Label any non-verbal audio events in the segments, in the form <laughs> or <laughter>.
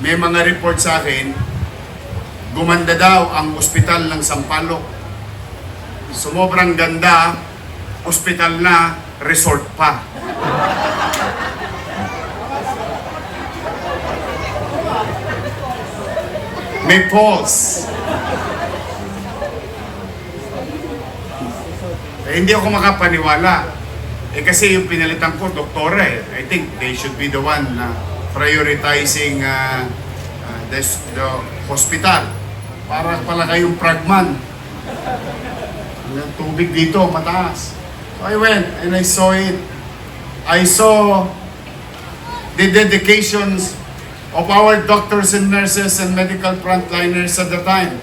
may mga report sa akin, gumanda daw ang ospital ng Sampaloc. Sumobrang ganda, ospital na, resort pa. May pulse. Eh, hindi ako makapaniwala. Eh kasi yung pinalitan ko, doktora eh. I think they should be the one na prioritizing uh, uh, the, the hospital. Para pala kayong pragman. Ang tubig dito, mataas. So I went and I saw it. I saw the dedications of our doctors and nurses and medical frontliners at the time.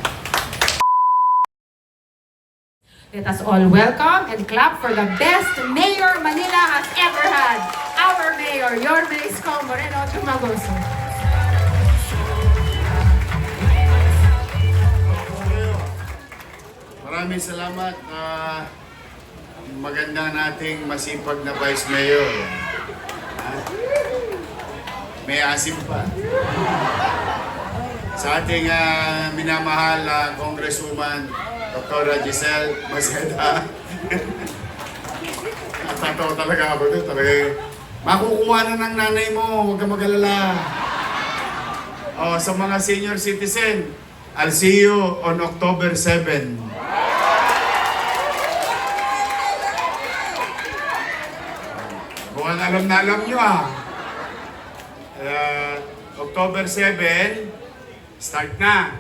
Let us all welcome and clap for the best mayor Manila has ever had. Mayor, your Marisco Moreno Chumagoso. Maraming salamat. ah, maganda nating masipag na Vice Mayor. Ah, may asim pa. Sa ating ah, minamahal na Congresswoman, Dr. Giselle Maceda. <laughs> Tatawa talaga ako doon. Talaga, makukuha na ng nanay mo. Huwag ka mag-alala. Oh, sa mga senior citizen, I'll see you on October 7. Mukhang alam na alam nyo ah. Uh, October 7, start na.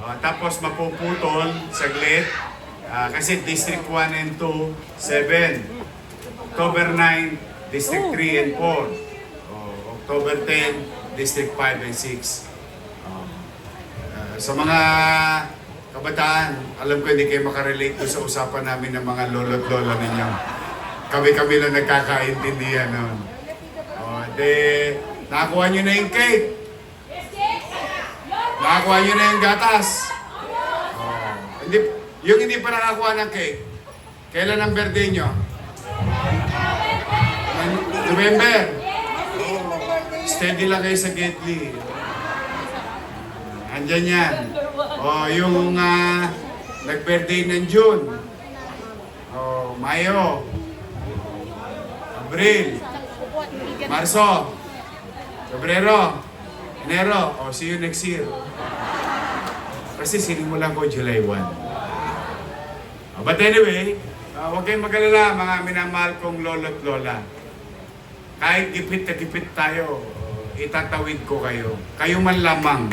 Oh, tapos mapuputol saglit. Ah, kasi District 1 and 2, 7. October 9, District 3 and 4. Oh, October 10, District 5 and 6. Oh. Ah, sa mga kabataan, alam ko hindi kayo makarelate doon sa usapan namin ng mga lolo't lola ninyo. Kami-kami lang nagkakaintindihan noon. Oh, de, nakakuha nyo na yung cake. Nakakuha nyo na yung gatas. Oh, hindi, yung hindi pa nakakuha ng cake, kailan ang birthday nyo? November. Steady lang kayo sa Gately. Andyan yan. O, yung ah, nag-birthday ng June. O, Mayo. Abril. Marso. Febrero. Enero. O, see you next year. Kasi sinimulan ko July 1. Uh, But anyway, uh, huwag kayong mag-alala mga minamahal kong lolo't lola. Kahit gipit na gipit tayo, itatawid ko kayo. Kayo man lamang.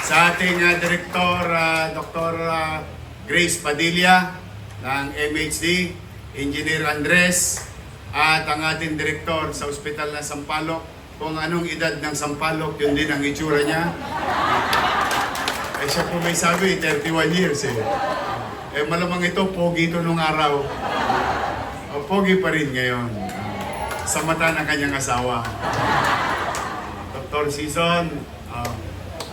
Sa ating uh, Direktor, uh, Dr. uh, Grace Padilla ng MHD, Engineer Andres, at ang ating Direktor sa Ospital ng Sampaloc, kung anong edad ng Sampaloc, yun din ang itsura niya. Eh siya po may sabi, 31 years eh. Eh malamang ito, pogi ito nung araw. Pogi pa rin ngayon. Ah, sa mata ng kanyang asawa. Dr. Season. ah,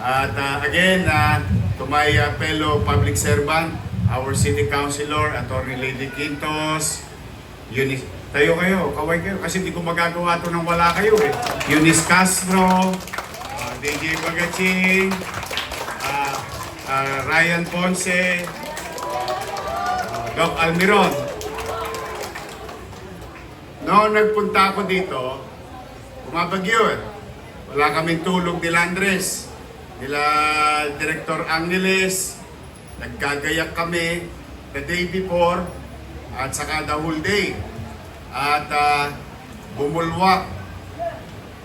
at ah, again, uh, to my ah, fellow public servant, our city councilor, Attorney Lady Quintos, Eunice, tayo kayo, kaway kayo, kasi hindi ko magagawa ito nang wala kayo eh. Eunice Castro, ah, DJ Bagaching, ah, ah, Ryan Ponce, ah, Doc Almiron. Noong nagpunta ako dito, bumabagyo eh. Wala kaming tulog nila Andres, nila Director Angeles, nagkagayak kami the day before at saka the whole day. At ah, bumulwak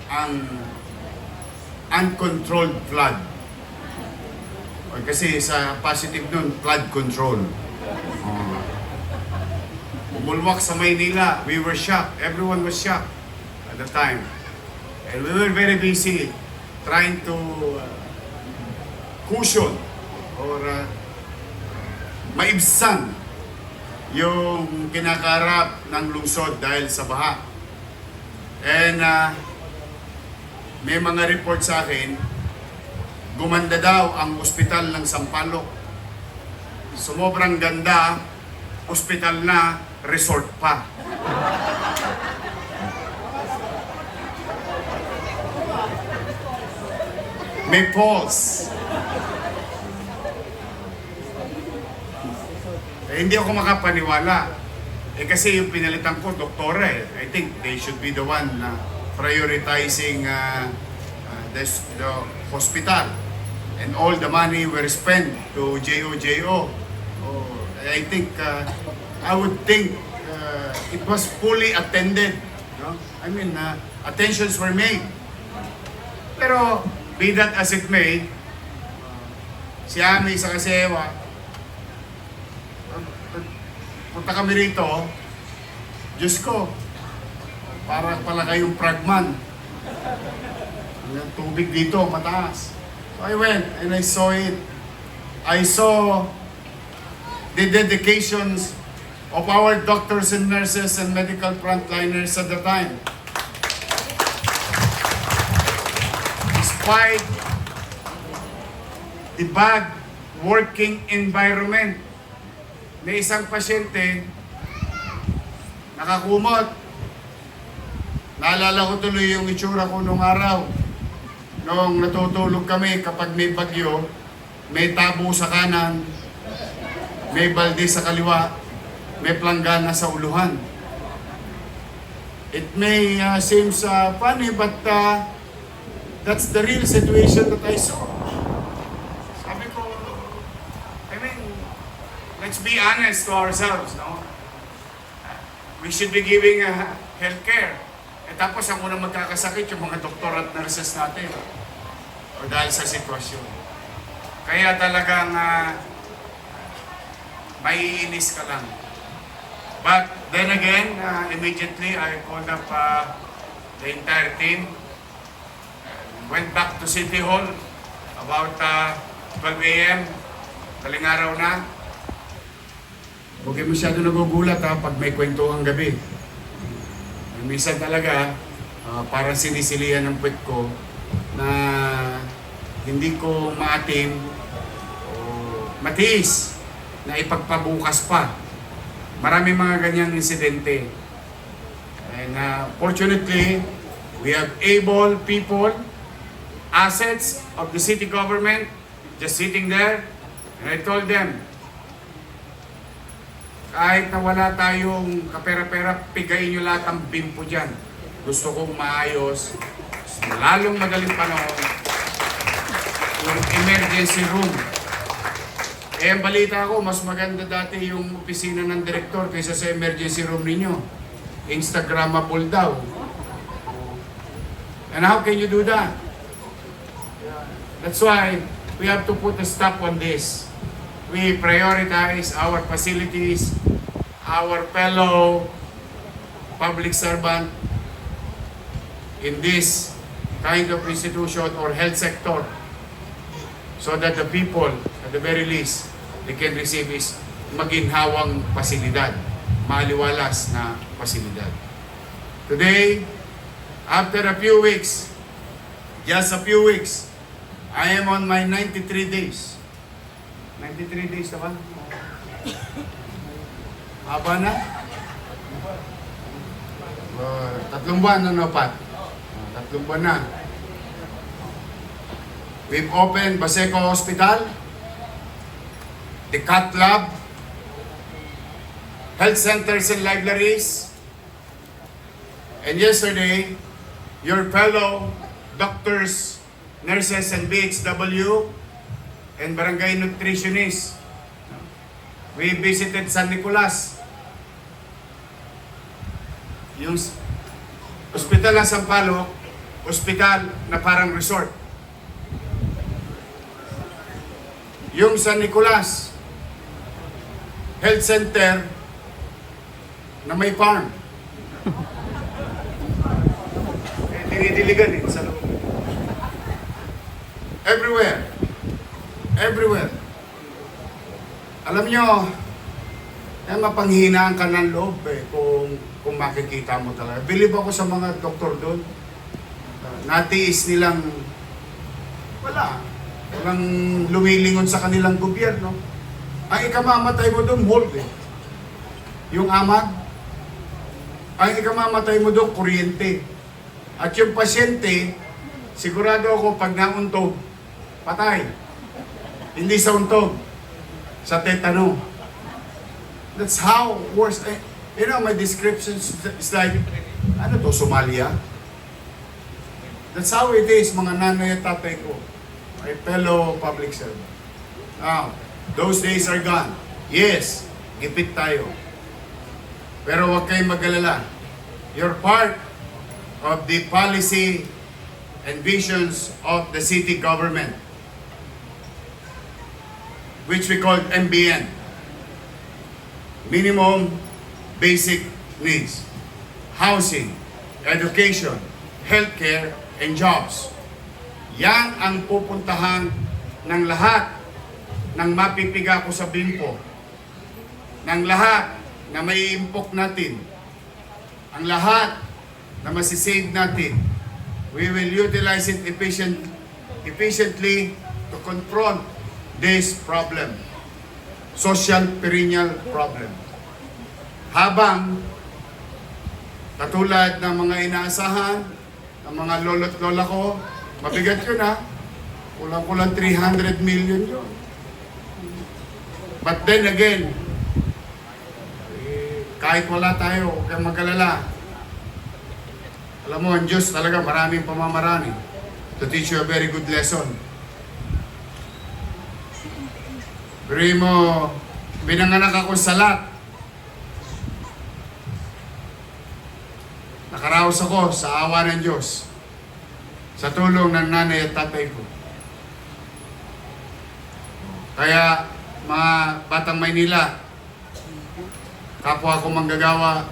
ang uncontrolled flood. O, kasi sa positive nun, flood control. Bumulwak sa Maynila. We were shocked. Everyone was shocked at the time. And we were very busy trying to uh, cushion or uh, maibsan yung kinakarap ng lungsod dahil sa baha. And uh, may mga report sa akin, gumanda daw ang ospital ng Sampaloc. Sumobrang ganda, ospital na, resort pa. May pause. Eh, hindi ako makapaniwala. Eh kasi yung pinalitan ko, doktora eh. I think they should be the one na prioritizing uh, uh, this, the hospital. And all the money were spent to JOJO. Oh, I think uh, I would think uh, it was fully attended. No? I mean, uh, attentions were made. Pero, be that as it may, si Ami sa Kasewa, punta kami rito, Diyos ko, para pala kayong pragman. Ang tubig dito, mataas. So I went and I saw it. I saw the dedications of our doctors and nurses and medical frontliners at the time. Despite the bad working environment, may isang pasyente nakakumot. Naalala ko tuloy yung itsura ko nung araw. Nung natutulog kami kapag may bagyo, may tabo sa kanan, may balde sa kaliwa, may planggana sa uluhan. It may uh, seems uh, funny but uh, that's the real situation that I saw. Sabi ko, I mean, let's be honest to ourselves, no? We should be giving uh, health care. Eh tapos ang unang magkakasakit yung mga doktor at nurses natin. O dahil sa sitwasyon. Kaya talagang uh, maiinis ka lang. But then again, uh, immediately I called up uh, the entire team. Went back to City Hall about uh, 12 a.m. Kaling araw na. Huwag kayo masyado nagugulat ha pag may kwento ang gabi. Minsan talaga, ah, parang sinisilihan ng puwet ko na hindi ko maatim o matiis na ipagpabukas pa. Marami mga ganyang insidente. And uh, fortunately, we have able people, assets of the city government just sitting there. And I told them, kahit na wala tayong kapera-pera, pigayin nyo lahat ang bimpo dyan. Gusto kong maayos, lalong madaling panahon, yung emergency room. Eh, ang balita ko, mas maganda dati yung opisina ng direktor kaysa sa emergency room ninyo. Instagrammable daw. And how can you do that? That's why we have to put a stop on this. We prioritize our facilities, our fellow public servant in this kind of institution or health sector so that the people, at the very least, they can receive is maginhawang pasilidad, maliwalas na pasilidad. Today, after a few weeks, just a few weeks, I am on my 93 days. 93 days na ba? Haba na? Uh, tatlong buwan na napat. Uh, tatlong buwan na. We've opened Baseco Hospital, the Cat Lab, health centers and libraries, and yesterday, your fellow doctors, nurses, and BHW, and barangay nutritionists, we visited San Nicolas, yung ospital ng Sampalo, ospital na parang resort. Yung San Nicolas Health Center na may farm. eh, dinidiligan eh, sa loob. Everywhere. Everywhere. Alam nyo, eh, mapanghinaan ka ng loob eh, kung, kung makikita mo talaga. Believe ako sa mga doktor doon. Uh, natiis nilang wala. Walang lumilingon sa kanilang gobyerno. Ang ikamamatay mo doon, hold eh. Yung amag, ang ikamamatay mo doon, kuryente. At yung pasyente, sigurado ako pag nauntog, patay. Hindi sa untog, sa tetano. That's how worse. eh, You know, my description is like, ano to, Somalia? That's how it is, mga nanay at tatay ko. My fellow public servant. Now, those days are gone. Yes, gipit tayo. Pero huwag kayong mag-alala. You're part of the policy and visions of the city government, which we call MBN. Minimum Basic Needs. Housing, education, healthcare, and jobs. Yan ang pupuntahan ng lahat ng mapipiga ko sa bimpo. Ng lahat na may impok natin. Ang lahat na masisave natin. We will utilize it efficient, efficiently to confront this problem. Social perennial problem. Habang katulad ng mga inaasahan, ng mga lolo't lola ko, mabigat yun ha. Kulang-kulang 300 million yun. But then again, eh, kahit wala tayo, huwag kang mag-alala. Alam mo, ang Diyos talaga maraming pamamarani to teach you a very good lesson. Pero mo, binanganak ako sa lahat. Nakaraos ako sa awa ng Diyos. Sa tulong ng nanay at tatay ko. Kaya, mga batang Maynila, kapwa ko manggagawa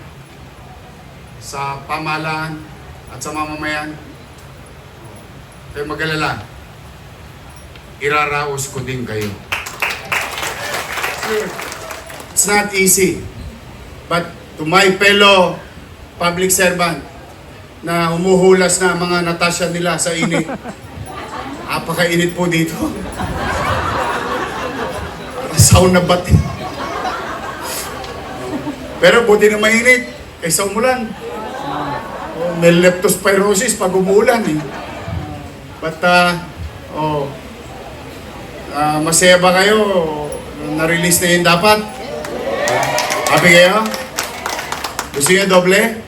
sa pamahalaan at sa mamamayan, kayo mag-alala, iraraos ko din kayo. It's not easy. But to my fellow public servant na humuhulas na mga natasya nila sa init, <laughs> apakainit po dito. Sauna ba't Pero buti na mainit kaysa umulan. Oh, may leptospirosis pag umulan eh. But, uh, oh, ah, masaya ba kayo? Na-release na yun dapat? Happy kayo? Gusto niyo doble?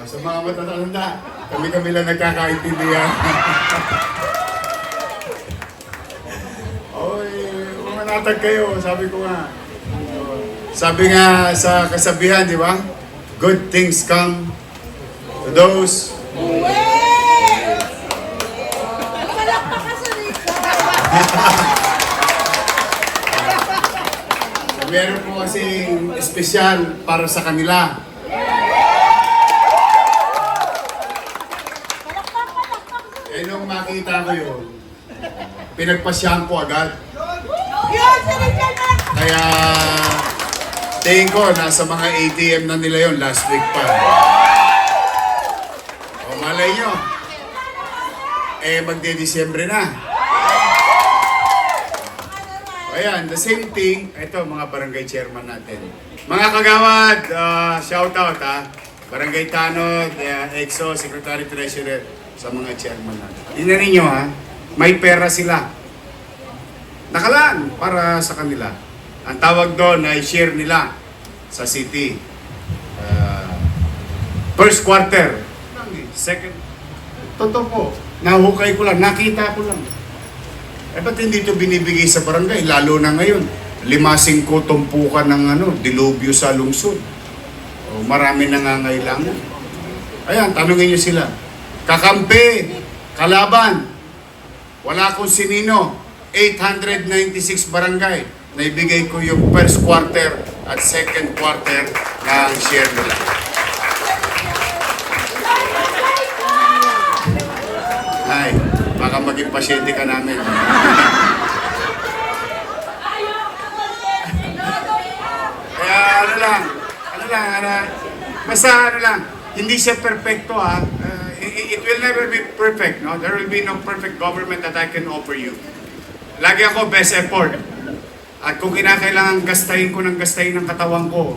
Ah, sa mga matatanda, kami-kami lang nagkakaintindihan. Oy, umanatag kayo, sabi ko nga. Sabi nga sa kasabihan, di ba? Good things come to those Rika. Meron po kasing espesyal para sa kanila. Nung makita ko yun, pinagpasyahan ko agad. Yun, si. Kaya tingin ko, nasa mga ATM na nila yon last week pa. O malay nyo, eh magde-Disyembre na. O Ayan, the same thing, ito mga barangay chairman natin. Mga kagawad, uh, shout out ha. Barangay Tanod, uh, EXO, Secretary Treasurer, sa mga chairman natin. Tingnan ninyo ha, may pera sila. Nakalaan para sa kanila. Ang tawag doon ay share nila sa city. Uh, first quarter. Second. Totoo po. Nahukay ko lang. Nakita ko lang. Eh ba't hindi ito binibigay sa barangay? Lalo na ngayon. Limasing ko tumpukan ng ano, dilubyo sa lungsod. O, marami nangangailangan. Ayan, tanungin nyo sila. Kakampi, kalaban, wala akong sinino. 896 barangay na ibigay ko yung first quarter at second quarter ng share nila. Ay, baka maging pasyente ka namin. Kaya ano lang, ano lang, ano, basta ano lang, hindi siya perfecto ha. It, will never be perfect, no? There will be no perfect government that I can offer you. Lagi ako best effort. At kung kinakailangan gastahin ko ng gastahin ng katawan ko,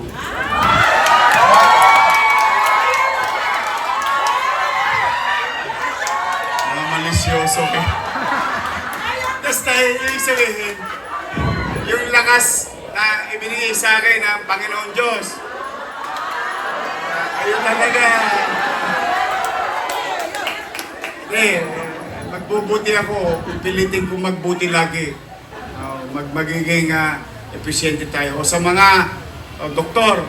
mga malisyoso eh. Gastahin yung sabihin, yung lakas na ibinigay sa akin ng Panginoon Diyos. Ah, Ayun talaga. Eh, magbubuti ako. Pipilitin kong magbuti lagi. Oh, mag magiging ah, epesyente tayo. O sa mga oh, doktor,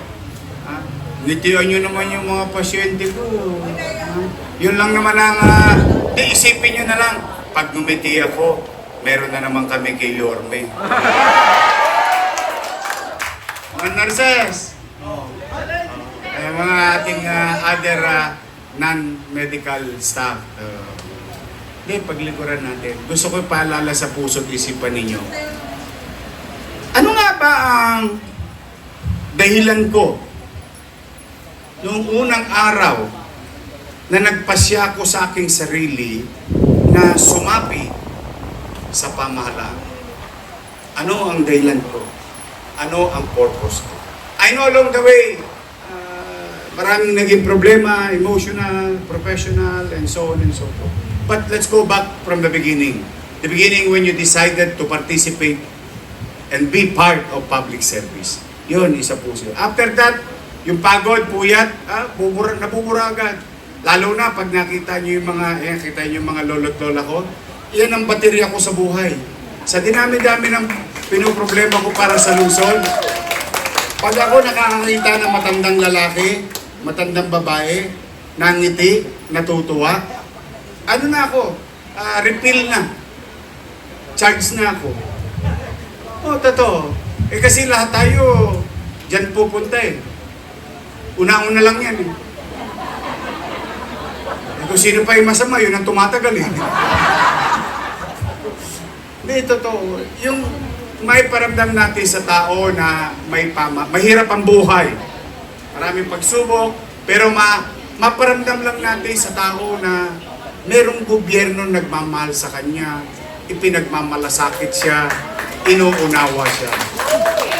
ah, ngitian nyo naman yung mga pasyente ko. Ah, yun lang naman ang, uh, di isipin nyo na lang, pag ngumiti ako, meron na naman kami kay Yorme. mga nurses, ay mga ating ah, other ah, non-medical staff. Uh, hindi, paglikuran natin. Gusto ko paalala sa puso't isipan ninyo. Ano nga ba ang dahilan ko noong unang araw na nagpasya ko sa aking sarili na sumapi sa pamahalaan? Ano ang dahilan ko? Ano ang purpose ko? I know along the way, maraming naging problema, emotional, professional, and so on and so forth. But let's go back from the beginning. The beginning when you decided to participate and be part of public service. Yun, isa po siya. After that, yung pagod, puyat, ah, bubura, nabubura agad. Lalo na pag nakita nyo yung mga, eh, kita nyo yung mga lolo't lola ko, yan ang baterya ko sa buhay. Sa dinami-dami ng pinoproblema ko para sa Luzon, pag ako nakakakita ng matandang lalaki, matandang babae, nangiti, natutuwa, ano na ako, ah, refill na. Charge na ako. Oh, totoo. Eh kasi lahat tayo dyan pupunta eh. Una-una lang yan eh. Eh, kung sino pa yung masama, yun ang tumatagal eh. <laughs> Hindi, totoo. Yung may paramdam natin sa tao na may pama, mahirap ang buhay. Maraming pagsubok, pero ma, maparamdam lang natin sa tao na merong gobyerno nagmamahal sa kanya, ipinagmamalasakit siya, inuunawa siya.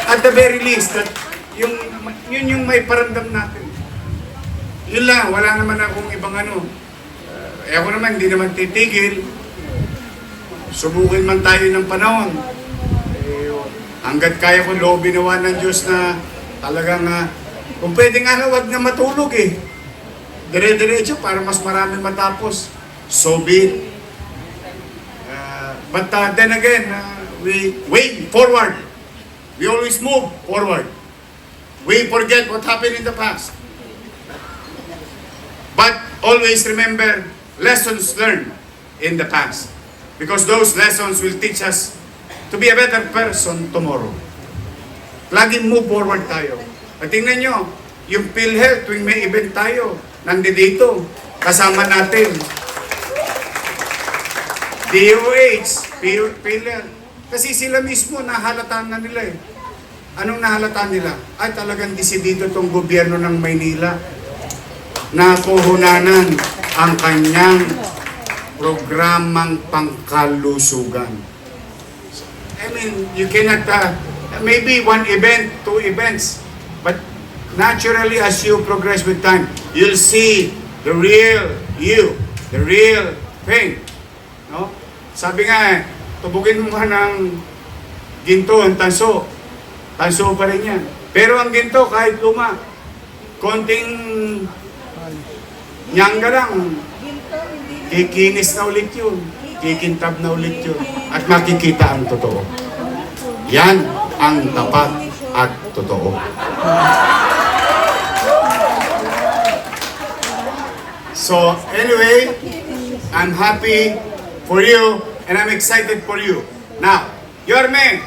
At the very least, that yung, yun yung may paramdam natin. Yun lang, wala naman akong ibang ano. Uh, eh ako naman, hindi naman titigil. Subukin man tayo ng panahon. Eh, hanggat kaya ko lobby nawa ng Diyos na talagang, ah, kung pwede nga na, wag na matulog eh. Dire-diretso para mas marami matapos. So be it. Uh, but uh, then again, uh, we wait forward. We always move forward. We forget what happened in the past. But always remember lessons learned in the past. Because those lessons will teach us to be a better person tomorrow. Laging move forward tayo. At tingnan nyo, yung PhilHealth, tuwing may event tayo, nandito, kasama natin. DOH, PhilHealth. Kasi sila mismo, nahalata na nila eh. Anong nahalata nila? Ay talagang desidido tong gobyerno ng Maynila na kuhunanan ang kanyang programang pangkalusugan. I mean, you cannot, uh, maybe one event, two events, but naturally as you progress with time, you'll see the real you, the real thing. No? Sabi nga eh, tubugin mo nga ng ginto ang tanso. Tanso pa rin yan. Pero ang ginto, kahit luma, konting nyangga lang, kikinis na ulit yun. Kikintab na ulit yun. At makikita ang totoo. Yan ang tapat at totoo. So, anyway, I'm happy for you and I'm excited for you. Now, Yorme,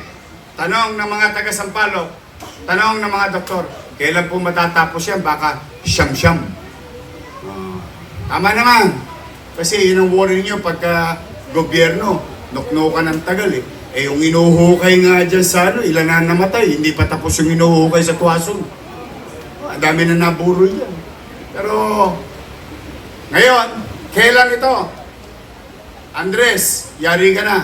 tanong ng mga taga Sampalo, tanong ng mga doktor, kailan po matatapos yan? Baka siyam-siyam. Ah, tama naman. Kasi yun ang worry nyo pagka gobyerno, nuknukan ng tagal eh. Eh yung inuhukay nga dyan sa ano, ilan na namatay, hindi pa tapos yung inuhukay sa Tuason. Ang dami na naburo yan. Pero, ngayon, kailan ito? Andres, yari ka na.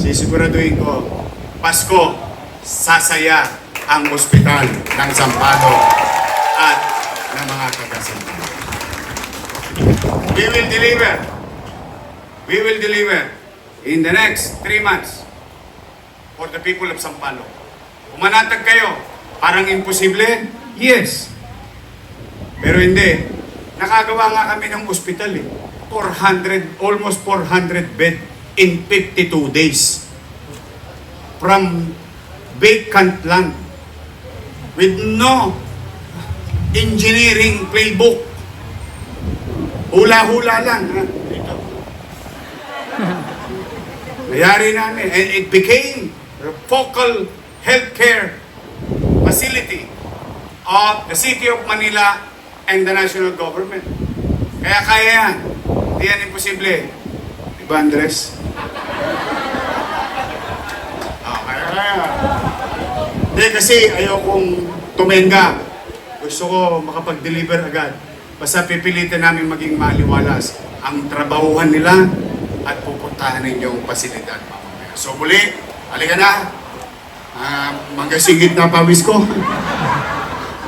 sisiguraduhin ko, Pasko, sasaya ang ospital ng Sampalo at ng mga taga-Sampalo. We will deliver. We will deliver in the next three months for the people of Sampalo. Umanatag kayo, parang imposible? Yes. Pero hindi. Nakagawa nga kami ng ospital eh. 400, almost 400 bed in 52 days. From vacant land. With no engineering playbook. Hula-hula lang. Ha? Dito. <laughs> Nayari namin. And it became the focal healthcare facility of the city of Manila and the national government. Kaya kaya yan. Hindi yan imposible. Di ba, Andres? Ah, kaya kaya. Hindi kasi ayokong tumenga. Gusto ko makapag-deliver agad. Basta pipilitin namin maging maliwalas ang trabahuhan nila at pupuntahan ninyong pasilidad mamamaya. So muli, halika na. Ah, manggasingit na pawis ko.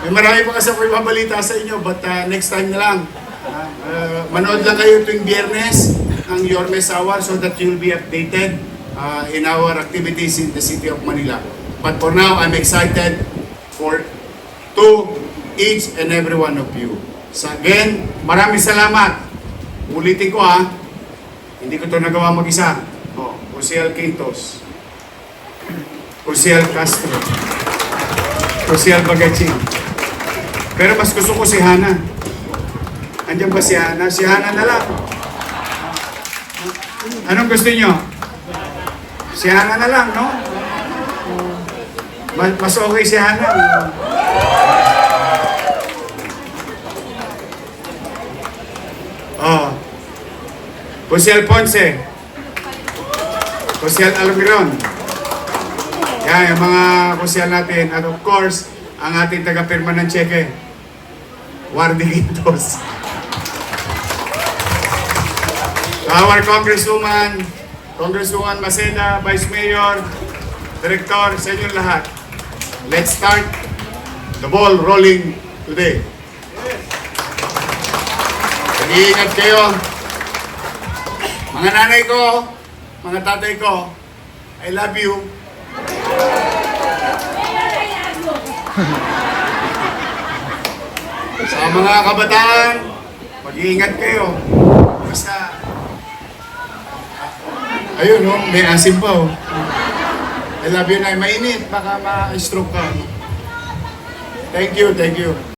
May marami pa kasi ako ibabalita sa inyo, but uh, next time na lang. Uh, uh, manood lang kayo tuwing biyernes ng Yormes Hour so that you'll be updated uh, in our activities in the city of Manila. But for now, I'm excited for to each and every one of you. So again, maraming salamat. Ulitin ko ha, hindi ko to nagawa mag-isa. Oh, Josiel Quintos, Josiel Castro, Josiel Bagaching, pero mas gusto ko si Hana. Andiyan ba si Hana? Si Hana na lang. Anong gusto niyo? Si Hana na lang, no? Mas okay si Hana. Jose Alfonse. Jose Almiron. Yan, yung mga kusyal natin. At of course, ang ating taga-pirma ng cheque, Wardy Quintos. Our Congresswoman, Congresswoman Maceda, Vice Mayor, Director, sa inyong lahat. Let's start the ball rolling today. Mag-iingat kayo. Mga nanay ko, mga tatay ko, I love you. Sa mga kabataan, mag-iingat kayo. Basta, ayun no, may asim pa oh. I love you na, mainit, baka ma-stroke ka. Thank you, thank you.